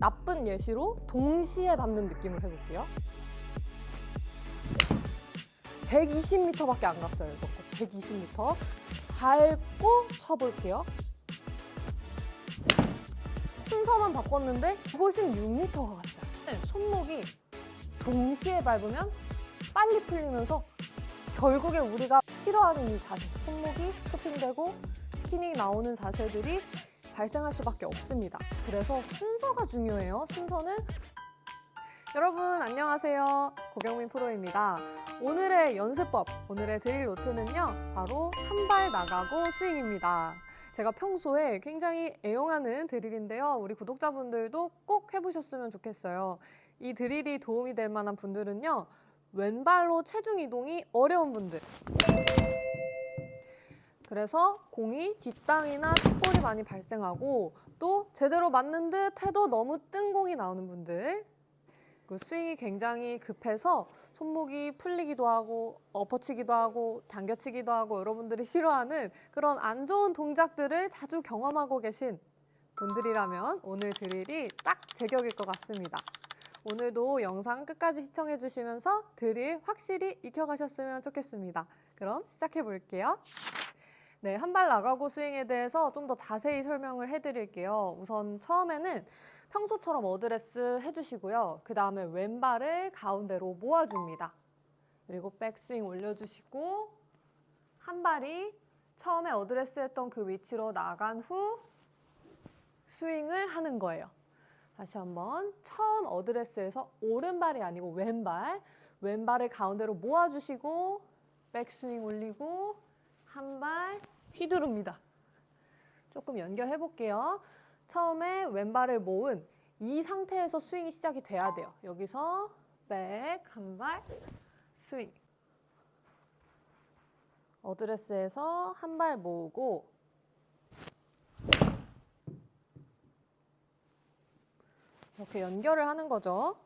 나쁜 예시로 동시에 밟는 느낌을 해볼게요. 120m밖에 안 갔어요. 이거 120m. 밟고 쳐볼게요. 순서만 바꿨는데 56m가 갔어요. 네, 손목이 동시에 밟으면 빨리 풀리면서 결국에 우리가 싫어하는 이 자세, 손목이 스토핑되고 스키닝 나오는 자세들이 발생할 수밖에 없습니다. 그래서 순서가 중요해요. 순서는 여러분 안녕하세요. 고경민 프로입니다. 오늘의 연습법, 오늘의 드릴 노트는요. 바로 한 발 나가고 스윙입니다. 제가 평소에 굉장히 애용하는 드릴인데요. 우리 구독자분들도 꼭 해보셨으면 좋겠어요. 이 드릴이 도움이 될 만한 분들은요. 왼발로 체중 이동이 어려운 분들. 그래서 공이 뒷땅이나 뒷볼이 많이 발생하고 또 제대로 맞는 듯 해도 너무 뜬 공이 나오는 분들. 그 스윙이 굉장히 급해서 손목이 풀리기도 하고 엎어치기도 하고 당겨치기도 하고 여러분들이 싫어하는 그런 안 좋은 동작들을 자주 경험하고 계신 분들이라면 오늘 드릴이 딱 제격일 것 같습니다. 오늘도 영상 끝까지 시청해 주시면서 드릴 확실히 익혀가셨으면 좋겠습니다. 그럼 시작해 볼게요. 네, 한 발 나가고 스윙에 대해서 좀 더 자세히 설명을 해드릴게요. 우선 처음에는 평소처럼 어드레스 해주시고요. 그 다음에 왼발을 가운데로 모아줍니다. 그리고 백스윙 올려주시고 한 발이 처음에 어드레스 했던 그 위치로 나간 후 스윙을 하는 거예요. 다시 한번 처음 어드레스에서 오른발이 아니고 왼발 왼발을 가운데로 모아주시고 백스윙 올리고 한 발 휘두릅니다. 조금 연결해 볼게요. 처음에 왼발을 모은 이 상태에서 스윙이 시작이 돼야 돼요. 여기서 백 한 발 스윙. 어드레스에서 한 발 모으고 이렇게 연결을 하는 거죠.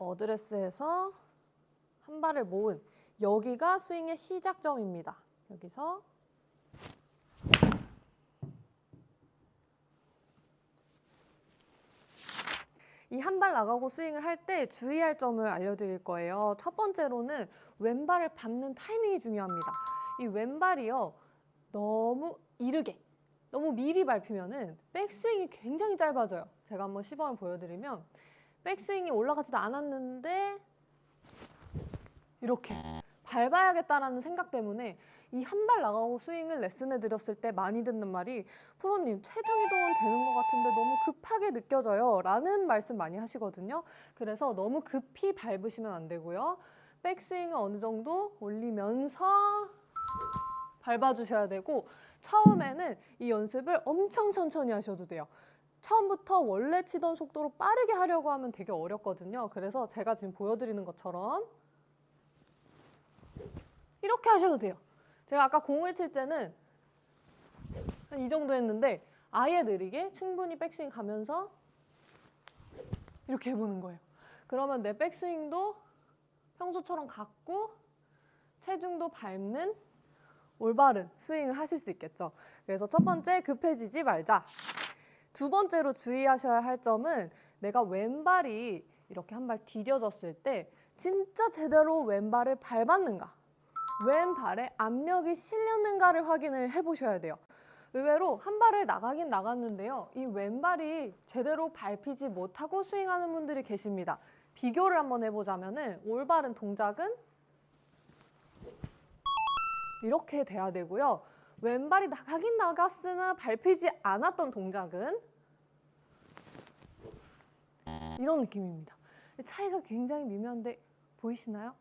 어드레스에서 한 발을 모은 여기가 스윙의 시작점입니다. 여기서 이 한 발 나가고 스윙을 할 때 주의할 점을 알려드릴 거예요. 첫 번째로는 왼발을 밟는 타이밍이 중요합니다. 이 왼발이요 너무 이르게 너무 미리 밟히면은 백스윙이 굉장히 짧아져요. 제가 한번 시범을 보여드리면 백스윙이 올라가지도 않았는데 이렇게 밟아야겠다라는 생각 때문에 이 한 발 나가고 스윙을 레슨해 드렸을 때 많이 듣는 말이 프로님 체중 이동은 되는 것 같은데 너무 급하게 느껴져요. 라는 말씀 많이 하시거든요. 그래서 너무 급히 밟으시면 안 되고요. 백스윙을 어느 정도 올리면서 밟아주셔야 되고 처음에는 이 연습을 엄청 천천히 하셔도 돼요 처음부터 원래 치던 속도로 빠르게 하려고 하면 되게 어렵거든요. 그래서 제가 지금 보여드리는 것처럼 이렇게 하셔도 돼요. 제가 아까 공을 칠 때는 한 이 정도 했는데 아예 느리게 충분히 백스윙 가면서 이렇게 해보는 거예요. 그러면 내 백스윙도 평소처럼 갖고 체중도 밟는 올바른 스윙을 하실 수 있겠죠. 그래서 첫 번째 급해지지 말자. 두 번째로 주의하셔야 할 점은 내가 왼발이 이렇게 한 발 디뎌졌을 때 진짜 제대로 왼발을 밟았는가? 왼발에 압력이 실렸는가를 확인을 해보셔야 돼요. 의외로 한 발을 나가긴 나갔는데요. 이 왼발이 제대로 밟히지 못하고 스윙하는 분들이 계십니다. 비교를 한번 해보자면은 올바른 동작은 이렇게 돼야 되고요 왼발이 나가긴 나갔으나 밟히지 않았던 동작은 이런 느낌입니다. 차이가 굉장히 미묘한데 보이시나요?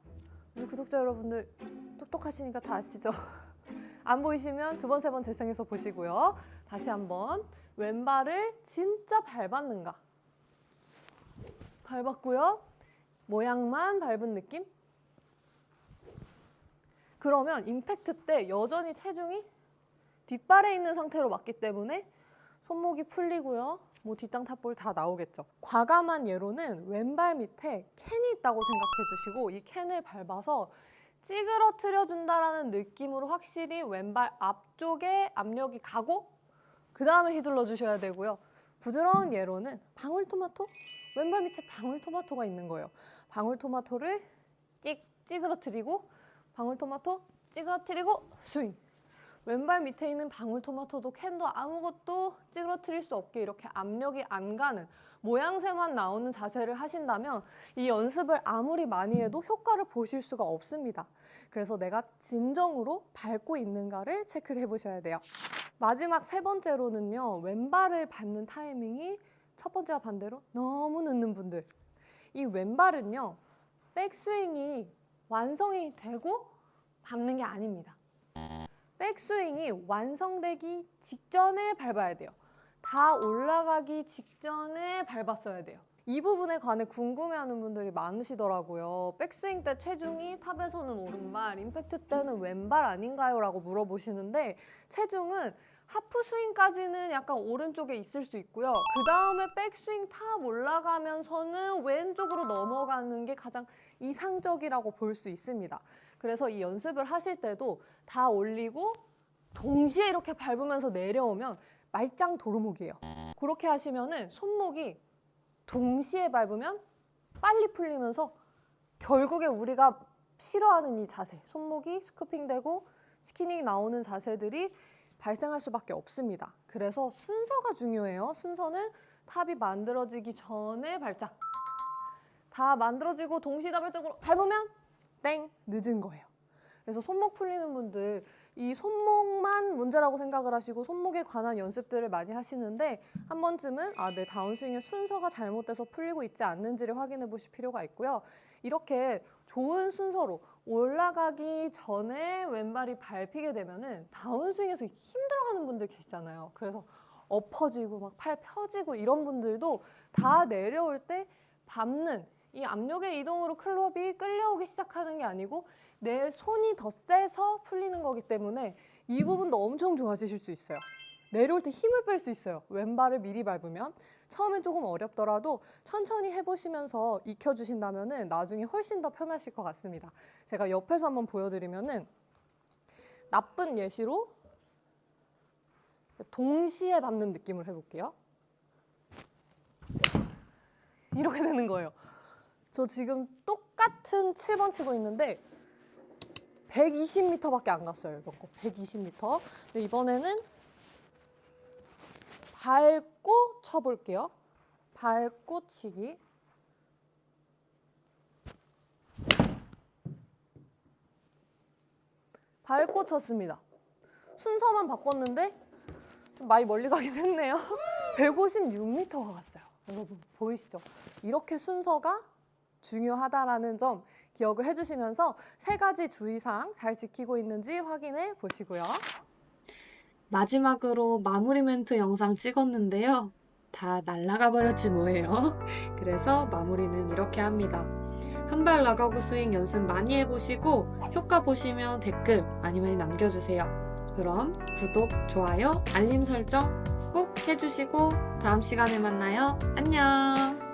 우리 구독자 여러분들 똑똑하시니까 다 아시죠? 안 보이시면 두 번, 세 번 재생해서 보시고요. 다시 한번 왼발을 진짜 밟았는가? 밟았고요. 모양만 밟은 느낌? 그러면 임팩트 때 여전히 체중이 뒷발에 있는 상태로 맞기 때문에 손목이 풀리고요. 뭐 뒷땅 탑볼 다 나오겠죠. 과감한 예로는 왼발 밑에 캔이 있다고 생각해 주시고 이 캔을 밟아서 찌그러뜨려 준다라는 느낌으로 확실히 왼발 앞쪽에 압력이 가고 그 다음에 휘둘러 주셔야 되고요. 부드러운 예로는 방울토마토? 왼발 밑에 방울토마토가 있는 거예요. 방울토마토를 찍 찌그러뜨리고 방울토마토 찌그러뜨리고 스윙. 왼발 밑에 있는 방울토마토도 캔도 아무것도 찌그러뜨릴 수 없게 이렇게 압력이 안 가는 모양새만 나오는 자세를 하신다면 이 연습을 아무리 많이 해도 효과를 보실 수가 없습니다. 그래서 내가 진정으로 밟고 있는가를 체크를 해보셔야 돼요. 마지막 세 번째로는요, 왼발을 밟는 타이밍이 첫 번째와 반대로 너무 늦는 분들. 이 왼발은요, 백스윙이 완성이 되고 밟는 게 아닙니다. 백스윙이 완성되기 직전에 밟아야 돼요. 다 올라가기 직전에 밟았어야 돼요. 이 부분에 관해 궁금해하는 분들이 많으시더라고요. 백스윙 때 체중이 탑에서는 오른발, 임팩트 때는 왼발 아닌가요? 라고 물어보시는데 체중은 하프 스윙까지는 약간 오른쪽에 있을 수 있고요. 그 다음에 백스윙 탑 올라가면서는 왼쪽으로 넘어가는 게 가장 이상적이라고 볼 수 있습니다. 그래서 이 연습을 하실 때도 다 올리고 동시에 이렇게 밟으면서 내려오면 말짱 도루묵이에요. 그렇게 하시면은 손목이 동시에 밟으면 빨리 풀리면서 결국에 우리가 싫어하는 이 자세, 손목이 스쿠핑되고 스키닝이 나오는 자세들이 발생할 수밖에 없습니다. 그래서 순서가 중요해요. 순서는 탑이 만들어지기 전에 발작. 다 만들어지고 동시다발적으로 밟으면 땡 늦은 거예요. 그래서 손목 풀리는 분들 이 손목만 문제라고 생각을 하시고 손목에 관한 연습들을 많이 하시는데 한 번쯤은 아, 내 다운스윙의 순서가 잘못돼서 풀리고 있지 않는지를 확인해 보실 필요가 있고요. 이렇게 좋은 순서로 올라가기 전에 왼발이 밟히게 되면은 다운스윙에서 힘들어하는 분들 계시잖아요. 그래서 엎어지고 막 팔 펴지고 이런 분들도 다 내려올 때 밟는 이 압력의 이동으로 클럽이 끌려오기 시작하는 게 아니고 내 손이 더 세서 풀리는 거기 때문에 이 부분도 엄청 좋아지실 수 있어요. 내려올 때 힘을 뺄 수 있어요. 왼발을 미리 밟으면 처음엔 조금 어렵더라도 천천히 해보시면서 익혀주신다면은 나중에 훨씬 더 편하실 것 같습니다. 제가 옆에서 한번 보여드리면은 나쁜 예시로 동시에 밟는 느낌을 해볼게요. 이렇게 되는 거예요. 저 지금 똑같은 7번 치고 있는데 120m밖에 안 갔어요. 이번 거 120m. 근데 이번에는 밟고 쳐볼게요. 밟고 치기. 밟고 쳤습니다. 순서만 바꿨는데 좀 많이 멀리 가긴 했네요. 156m가 갔어요. 여러분 보이시죠? 이렇게 순서가 중요하다라는 점 기억을 해주시면서 세 가지 주의사항 잘 지키고 있는지 확인해 보시고요. 마지막으로 마무리 멘트 영상 찍었는데요. 다 날라가 버렸지 뭐예요. 그래서 마무리는 이렇게 합니다. 한 발 나가고 스윙 연습 많이 해보시고 효과 보시면 댓글 많이 많이 남겨주세요. 그럼 구독, 좋아요, 알림 설정 꼭 해주시고 다음 시간에 만나요. 안녕!